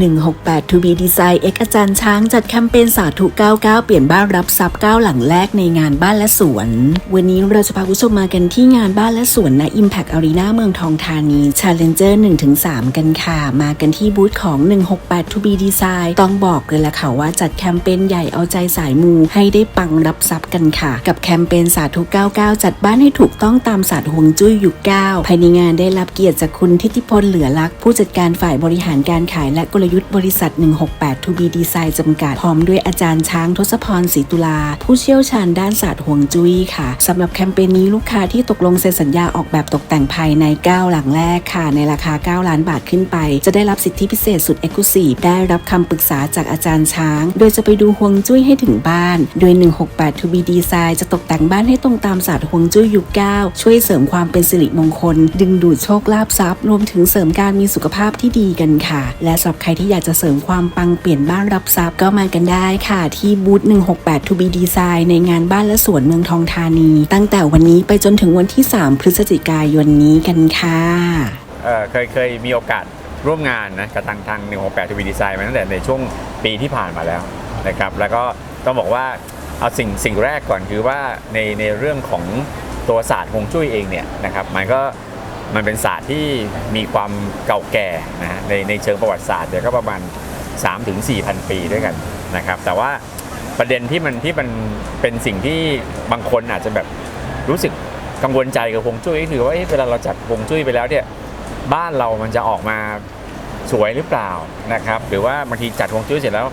168 To be Design X อาจารย์ช้างจัดแคมเปญสาธุ 99 เปลี่ยนบ้านรับทรัพย์ 9 หลังแรกในงานบ้านและสวน วันนี้เราจะพาคุณผู้ชมมากันที่งานบ้านและสวนณ Impact Arena เมืองทองธานี Challenger 1-3 กันค่ะ มากันที่บูธของ 168 To be Design ต้องบอกเลยละค่ะว่าจัดแคมเปญใหญ่เอาใจสายมูให้ได้ปังรับทรัพย์กันค่ะ กับแคมเปญสาธุ 99 จัดบ้านให้ถูกต้องตามศาสตร์ฮวงจุ้ยยุค9ภายในงานได้รับเกียรติจากคุณทิติพลเหลือลักษ์ผู้จัดการฝ่ายบริหารการขายและกลยุทธ์บริษัท 168 To be Design จำกัด พร้อมด้วยอาจารย์ช้างทศพรศรีตุลา ผู้เชี่ยวชาญด้านศาสตร์ฮวงจุ้ยค่ะสำหรับแคมเปญนี้ลูกค้าที่ตกลงเซ็นสัญญาออกแบบตกแต่งภายใน 9 หลังแรกค่ะ ในราคา 9 ล้านบาทขึ้นไป จะได้รับสิทธิพิเศษสุดเอกลุศีได้รับคำปรึกษาจากอาจารย์ช้าง โดยจะไปดูฮวงจุ้ยให้ถึงบ้าน โดย 168 To be Design จะตกแต่งบ้านให้ตรงตามศาสตร์ฮวงจุ้ยยุค9ช่วยเสริมความเป็นสิริมงคล ดึงดูดโชคลาภทรัพย์ รวมถึงเสริมการมีสุขภาพที่ดีกันค่ะ และสำหรับรที่อยากจะเสริมความปังเปลี่ยนบ้านรับทรัพย์ก็มากันได้ค่ะ ที่บูธ168 To be Design ในงานบ้านและสวนเมืองทองธานี ตั้งแต่วันนี้ไปจนถึงวันที่ 3 พฤศจิกายนนี้กันค่ะเอ่อเคยเคยมีโอกาสร่วมงานนะกับทางทาง 168 TV Design มาตั้งแต่ในช่วงปีที่ผ่านมาแล้วนะครับแล้วก็ต้องบอกว่าเอาสิ่งสิ่งแรกก่อนคือว่าในในเรื่องของตัวศาสตร์ฮวงจุ้ยเองเนี่ยนะครับมันก็ มันเป็นศาสตร์ที่มีความเก่าแก่นะฮะในในเชิงประวัติศาสตร์เนี่ยก็ประมาณ3-4ถึง 4,000 ปีด้วยกันนะครับ แต่ว่าประเด็นที่มันที่มันเป็นสิ่งที่บางคนอาจจะแบบรู้สึกกังวลใจกับฮวงจุ้ยก็คือว่าเอ๊ะเวลาเราจัดฮวงจุ้ยไปแล้วเนี่ยบ้านเรามันจะออกมาสวยหรือเปล่านะครับหรือว่าบางทีจัดฮวงจุ้ยเสร็จแล้ว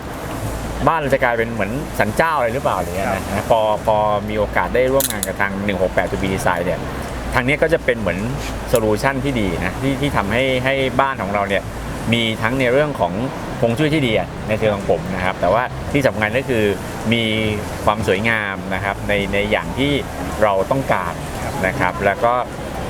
บ้านเราจะกลายเป็นเหมือนสันเจ้าอะไรหรือเปล่าอะไรเงี้ยนะพอพอมีโอกาสได้ร่วมงานกับทาง 168 to be design เนี่ย ทางนี้ก็จะเป็นเหมือนโซลูชันที่ดีนะที่ที่ทำให้ให้บ้านของเราเนี่ยมีทั้งในเรื่องของฮวงจุ้ยที่ดีในเชิงของผมนะครับ แต่ว่าที่สำคัญก็คือมีความสวยงามนะครับในในอย่างที่เราต้องการนะครับ แล้วก็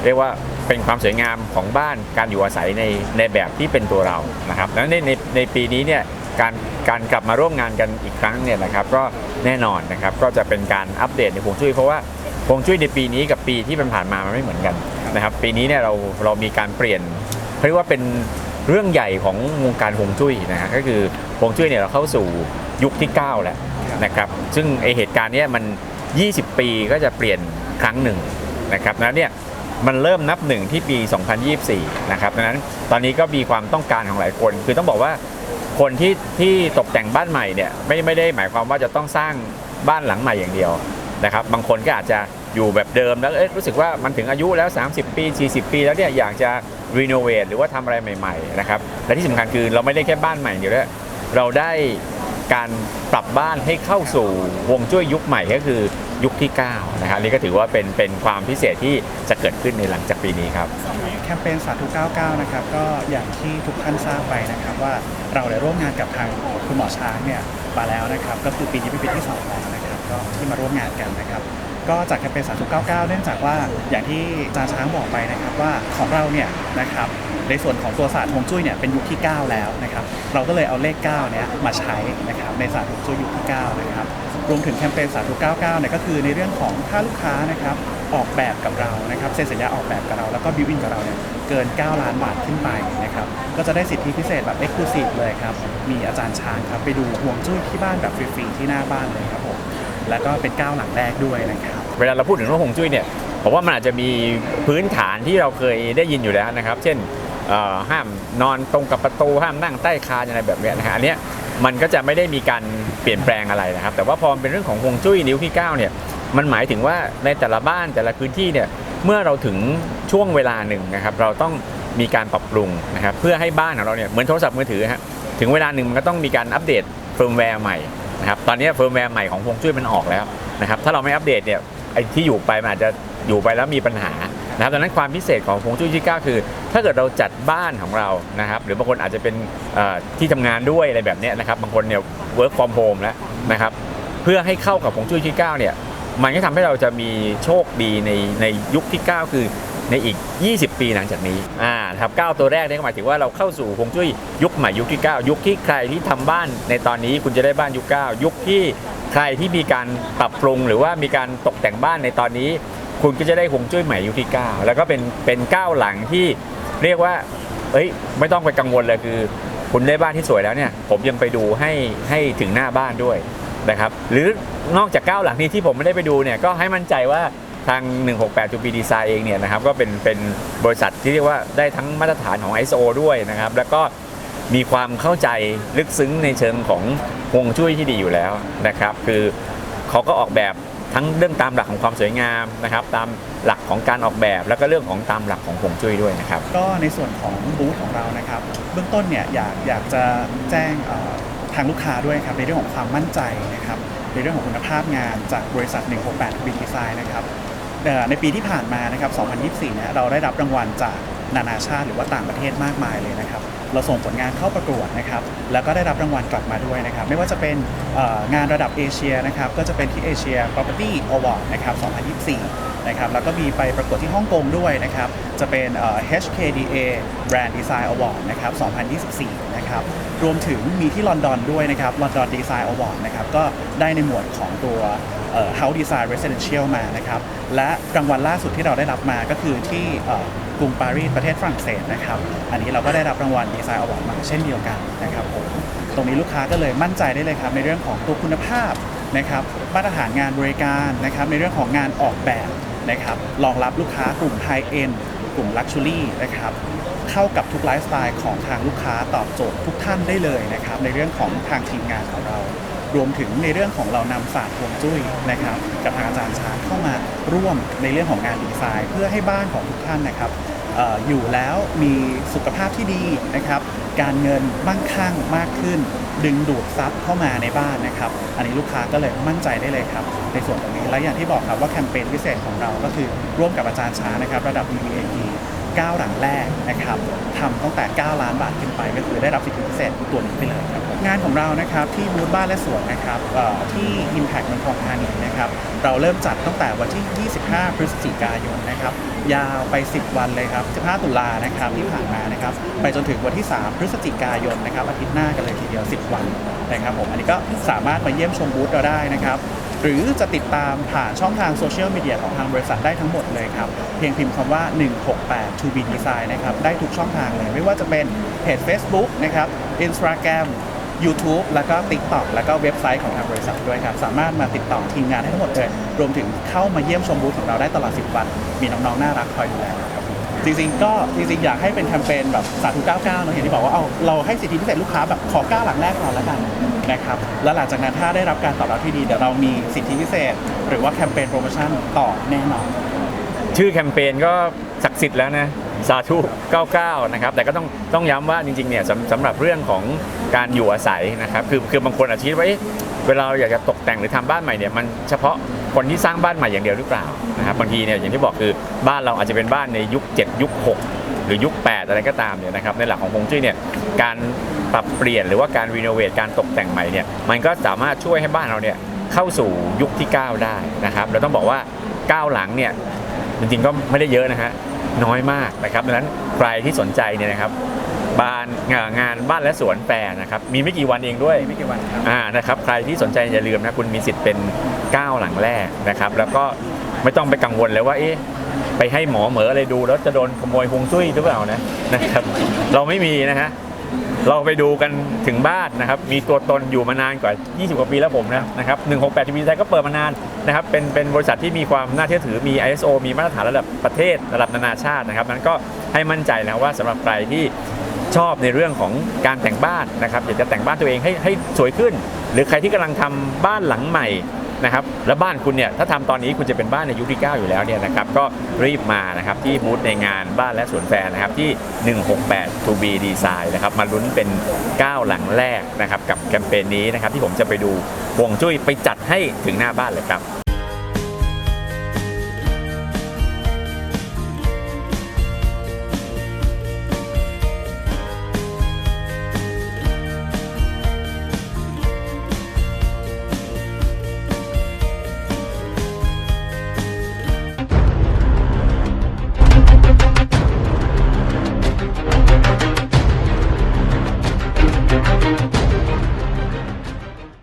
เรียกว่าเป็นความสวยงามของบ้านการอยู่อาศัยในในแบบที่เป็นตัวเรานะครับแล้วในในในปีนี้เนี่ยการการกลับมาร่วมงานกันอีกครั้งเนี่ยนะครับ ก็แน่นอนนะครับก็จะเป็นการอัปเดตในฮวงจุ้ยเพราะว่า ฮวงจุ้ยในปีนี้กับปีที่ผ่านมามันไม่เหมือนกันนะครับ ปีนี้เนี่ยเราเรามีการเปลี่ยนเรียกว่าเป็นเรื่องใหญ่ของวงการฮวงจุ้ยนะฮะก็คือฮวงจุ้ยเนี่ยเราเข้าสู่ยุคที่ 9 แล้วนะครับซึ่งไอเหตุการณ์เนี้ยมัน 20 ปีก็จะเปลี่ยนครั้งหนึ่งนะครับแล้วเนี่ยมันเริ่มนับหนึ่งที่ปี 2024 นะครับดังนั้นตอนนี้ก็มีความต้องการของหลายคน คือต้องบอกว่าคนที่ที่ตกแต่งบ้านใหม่เนี่ยไม่ไม่ได้หมายความว่าจะต้องสร้างบ้านหลังใหม่อย่างเดียว นะครับบางคนก็อาจจะอยู่แบบเดิมแล้วเอ๊ะรู้สึกว่ามันถึงอายุแล้ว 30 ปี 40 ปีแล้วเนี่ยอยากจะรีโนเวทหรือว่าทำอะไรใหม่ๆนะครับและที่สำคัญคือเราไม่ได้แค่บ้านใหม่เดียวด้วเราได้การปรับบ้านให้เข้าสู่วงจุ้ยยุคใหม่ก็คือยุคที่ 9 นะครับนนี่ก็ถือว่าเป็นเป็นความพิเศษที่จะเกิดขึ้นในหลังจากปีนี้ครับแคมเปญสาธุ 99 นะครับ ก็อย่างที่ทุกท่านทราบไปนะครับว่าเราได้ร่วมงานกับทาง คุณหมอช้างเนี่ยมาแล้วนะครับก็คือปีนี้เป็นปีที่สองแล้วนะครับก็ที่มาร่วมงานกันนะครับ ก็จากแคมเปญสาธุ99 เนื่องจากว่าอย่างที่อาจารย์ช้างบอกไปนะครับว่าของเราเนี่ยนะครับในส่วนของตัวศาสตร์ฮวงจุ้ยเนี่ยเป็นยุคที่ 9 แล้วนะครับเราก็เลยเอาเลข9เนี่ยมาใช้นะครับในศาสตร์ฮวงจุ้ยยุคที่ 9 นะครับรวมถึงแคมเปญสาธุ99 เนี่ยก็คือในเรื่องของถ้าลูกค้านะครับ ออกแบบกับเรานะครับเซ็นสัญญาออกแบบกับเราแล้วก็บิวอินกับเราเนี่ยเกิน 9 ล้านบาทขึ้นไปนะครับก็จะได้สิทธิพิเศษแบบเอ็กซ์คลูซีฟเลยครับ มีอาจารย์ช้างครับไปดูห่วงจุ้ยที่บ้านแบบฟรีๆที่หน้าบ้านเลยครับผมแล้วก็เป็น9หลังแรกด้วยนะครับเวลาเราพูดถึงเรื่องฮวงจุ้ยเนี่ยผมว่ามันอาจจะมีพื้นฐานที่เราเคยได้ยินอยู่แล้วนะครับ เช่นห้ามนอนตรงกับประตูห้ามนั่งใต้คานอะไรแบบนี้นะฮะอันเนี้ยมันก็จะไม่ได้มีการเปลี่ยนแปลงอะไรนะครับ แต่ว่าพอเป็นเรื่องของฮวงจุ้ยนิ้วที่9เนี่ย มันหมายถึงว่าในแต่ละบ้านแต่ละพื้นที่เนี่ยเมื่อเราถึงช่วงเวลาหนึ่งนะครับ เราต้องมีการปรับปรุงนะครับเพื่อให้บ้านของเราเนี่ยเหมือนโทรศัพท์มือถือฮะถึงเวลาหนึ่งมันก็ต้องมีการอัปเดตเฟิร์มแวร์ใหม่นะครับตอนนี้เฟิร์มแวร์ใหม่ของฮวงจุ้ยมันออกแล้วนะครับถ้าเราไม่อัปเดตเนี่ยไอ้ที่อยู่ไปมันอาจจะอยู่ไปแล้วมีปัญหานะครับดังนั้นความพิเศษของฮวงจุ้ยที่ 9 คือ ถ้าเกิดเราจัดบ้านของเรานะครับ หรือบางคนอาจจะเป็นที่ทำงานด้วยอะไรแบบนี้นะครับ บางคนเนี่ย work from home แล้วนะครับ เพื่อให้เข้ากับฮวงจุ้ยที่ 9 เนี่ย มันก็ทำให้เราจะมีโชคดีในในยุคที่ 9 คือในอีก 20 ปีหลังจากนี้อ่าครับ9ตัวแรกเนี่ยหมายถึงว่าเราเข้าสู่ฮวงจุ้ยยุคใหม่ยุคที่ 9 ยุคที่ใครที่ทำบ้านในตอนนี้คุณจะได้บ้านยุค 9 ยุคที่ใครที่มีการปรับปรุงหรือว่ามีการตกแต่งบ้านในตอนนี้ คุณก็จะได้ฮวงจุ้ยใหม่ยุคที่ 9 แล้วก็เป็นเป็นก้าหลังที่เรียกว่าเอ้ยไม่ต้องไปกังวลเลยคือ คุณได้บ้านที่สวยแล้วเนี่ย ผมยังไปดูให้ให้ถึงหน้าบ้านด้วย นะครับหรือนอกจากเก้าหลังนี้ที่ผมไม่ได้ไปดูเนี่ยก็ให้มั่นใจว่าทาง 168 2 b Design เองเนี่ยนะครับก็เป็นเป็นบริษัทที่เรียกว่าได้ทั้งมาตรฐานของ ISO ด้วยนะครับ แล้วก็มีความเข้าใจลึกซึ้งในเชิงของฮวงจุ้ยที่ดีอยู่แล้วนะครับ คือเขาก็ออกแบบทั้งเรื่องตามหลักของความสวยงามนะครับ ตามหลักของการออกแบบแล้วก็เรื่องของตามหลักของฮวงจุ้ยด้วยนะครับ ก็ในส่วนของบูธของเรานะครับ เบื้องต้นเนี่ยอยากอยากจะแจ้ง ทางลูกค้าด้วยครับในเรื่องของความมั่นใจนะครับในเรื่องของคุณภาพงานจากบริษัท 168 b Design นะครับในปีที่ผ่านมานะครับ 2024 เนี่ยเราได้รับรางวัลจากนานาชาติหรือว่าต่างประเทศมากมายเลยนะครับ เราส่งผลงานเข้าประกวดนะครับ แล้วก็ได้รับรางวัลกลับมาด้วยนะครับ ไม่ว่าจะเป็นงานระดับเอเชียนะครับ ก็จะเป็นที่ Asia Property Award นะครับ 2024 นะครับ แล้วก็มีไปประกวดที่ฮ่องกงด้วยนะครับ จะเป็น HKDA Brand Design Award นะครับ 2024 นะครับ รวมถึงมีที่ลอนดอนด้วยนะครับ London Design Award นะครับ ก็ได้ในหมวดของตัวเอ่อ House Design Residential มานะครับ และรางวัลล่าสุดที่เราได้รับมาก็คือที่กรุงปารีสประเทศฝรั่งเศสนะครับ อันนี้เราก็ได้รับรางวัลดีไซน์อวอร์ดมาเช่นเดียวกันนะครับผมตรงนี้ลูกค้าก็เลยมั่นใจได้เลยครับในเรื่องของตัวคุณภาพนะครับมาตรฐานงานบริการนะครับในเรื่องของงานออกแบบนะครับรองรับลูกค้ากลุ่มไฮเอ็น กลุ่มลักชัวรี่นะครับเข้ากับทุกไลฟ์สไตล์ของทางลูกค้าตอบโจทย์ทุกท่านได้เลยนะครับในเรื่องของทางทีมงานของเรา รวมถึงในเรื่องของเรานำศาสตร์ฮวงจุ้ยนะครับกับทางอาจารย์ช้างเข้ามาร่วมในเรื่องของงานดีไซน์ เพื่อให้บ้านของทุกท่านนะครับออยู่แล้วมีสุขภาพที่ดีนะครับ การเงินมั่งคั่งมากขึ้น ดึงดูดทรัพย์เข้ามาในบ้านนะครับ อันนี้ลูกค้าก็เลยมั่นใจได้เลยครับ ในส่วนตรงนี้และอย่างที่บอกครับว่าแคมเปญพิเศษของเราก็คือร่วมกับอาจารย์ช้างนะครับ ระดับ BBA 9 หลังแรกนะครับทำตั้งแต่ 9 ล้านบาทขึ้นไป ก็คือได้รับสิทธิพิเศษตัวนี้ไปเลยครับงานของเรานะครับที่บูธบ้านและสวนนะครับที่ Impact เมืองทองธานีนะครับเราเริ่มจัดตั้งแต่วันที่ 25 พฤศจิกายนนะครับยาวไป 10 วันเลยครับ 15 ตุลานะครับที่ผ่านมานะครับไปจนถึงวันที่ 3 พฤศจิกายนนะครับอาทิตย์หน้ากันเลยทีเดียว 10 วันนะครับผมอันนี้ก็สามารถมาเยี่ยมชมบูธเราได้นะครับ หรือจะติดตามผ่านช่องทางโซเชียลมีเดียของทางบริษัทได้ทั้งหมดเลยครับ เพียงพิมพ์คำว่า 168 to be design นะครับ ได้ทุกช่องทางเลย ไม่ว่าจะเป็นเพจ Facebook นะครับ Instagram YouTube แล้วก็ TikTok แล้วก็เว็บไซต์ของทางบริษัทด้วยครับ สามารถมาติดต่อทีมงานได้ทั้งหมดเลย รวมถึงเข้ามาเยี่ยมชมบูธของเราได้ตลอด 10 วัน มีน้องๆ น่ารักคอยดูแลครับ จริงๆก็จริงๆอยากให้เป็นแคมเปญแบบสาธุ99เนอะอย่างที่บอกว่าเอาเราให้สิทธิพิเศษลูกค้าแบบขอ9หลังแรกก่อนแล้วกันนะครับแล้วหลังจากนั้นถ้าได้รับการตอบรับที่ดีเดี๋ยวเรามีสิทธิพิเศษ หรือว่าแคมเปญโปรโมชั่นต่อแน่นอน ชื่อแคมเปญก็ศักดิ์สิทธิ์แล้วนะสาธุ 99 นะครับ แต่ก็ต้องต้องย้ำว่าจริงๆ เนี่ยสำสำหรับเรื่องของการอยู่อาศัยนะครับ คือคือบางคนอาจจะคิดว่าเอ๊ะเวลาเราอยากจะตกแต่งหรือทำบ้านใหม่เนี่ย มันเฉพาะ คนที่สร้างบ้านใหม่อย่างเดียวหรือเปล่านะครับบางทีเนี่ยอย่างที่บอกคือบ้านเราอาจจะเป็นบ้านในยุค 7 ยุค 6 หรือยุค 8 อะไรก็ตามเนี่ยนะครับในหลักของฮวงจุ้ยเนี่ยการปรับเปลี่ยนหรือว่าการรีโนเวทการตกแต่งใหม่เนี่ยมันก็สามารถช่วยให้บ้านเราเนี่ยเข้าสู่ยุคที่ 9 ได้นะครับเราต้องบอกว่า 9 หลังเนี่ยจริงๆก็ไม่ได้เยอะนะฮะน้อยมากนะครับดังนั้นใครที่สนใจเนี่ยนะครับ บ้านงานงานบ้านและสวนแปรนะครับมีไม่กี่วันเองด้วยไม่กี่วันครับอ่านะครับใครที่สนใจอย่าลืมนะคุณมีสิทธิ์เป็น9หลังแรกนะครับ แล้วก็ไม่ต้องไปกังวลเลยว่าเอ๊ะไปให้หมอเหมออะไรดูแล้วจะโดนขโมยฮวงจุ้ยหรือเปล่านะนะครับ เราไม่มีนะฮะเราไปดูกันถึงบ้านนะครับ มีตัวตนอยู่มานานกว่า 20 กว่าปีแล้วผมนะนะครับ168ทีวีไทยก็เปิดมานานนะครับ เป็นเป็นบริษัทที่มีความน่าเชื่อถือ มี ISO มีมาตรฐานระดับประเทศ ระดับนานาชาตินะครับ นั้นก็ให้มั่นใจนะว่าสำหรับใครที่ ชอบในเรื่องของการแต่งบ้านนะครับอยากจะแต่งบ้านตัวเองให้ให้สวยขึ้น หรือใครที่กำลังทำบ้านหลังใหม่นะครับแล้วบ้านคุณเนี่ยถ้าทำตอนนี้คุณจะเป็นบ้านในยุคที่ 9 อยู่แล้วเนี่ยนะครับก็รีบมานะครับที่บูธในงานบ้านและสวนแฟร์นะครับที่ 168 to be design นะครับมาลุ้นเป็น 9 หลังแรกนะครับกับแคมเปญนี้นะครับที่ผมจะไปดูวงจุ้ยไปจัดให้ถึงหน้าบ้านเลยครับ